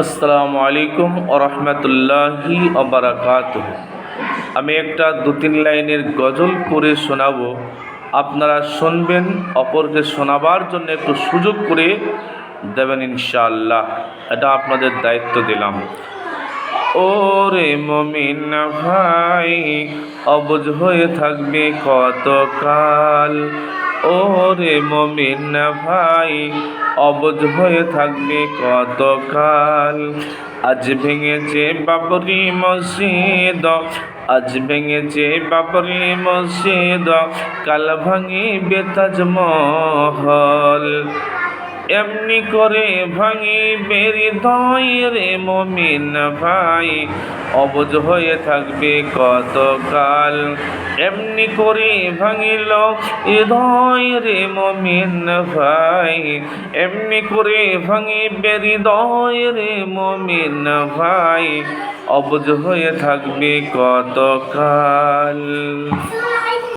আসসালামু আলাইকুম ওরহমতুল্লাহি অবরাকাত আমি একটা দু তিন লাইনের গজল করে শোনাবো। আপনারা শুনবেন, অপরকে শোনাবার জন্য একটু সুযোগ করে দেবেন ইনশাআল্লাহ। এটা আপনাদের দায়িত্ব দিলাম। ওরে মমিন ভাই অবুঝ হয়ে থাকবে কতকাল? ওরে মমিন ভাই, অবধ হয়ে থাকবে কতকাল? আজ ভেঙেছে বাবরি মসজিদ, আজ ভেঙেছে বাবরি মসজিদ, কাল বেতাজ তাজমহল। এমনি করে ভাঙি বেরি রে মমিন ভাই। অবুঝ হয়ে থাকবে কতকাল? এমনি করে ভাঙিল হৃদয় রে মমিন ভাই। এমনি করে ভাঙি বেরি রে মমিন ভাই। অবুঝ হয়ে থাকবে কতকাল?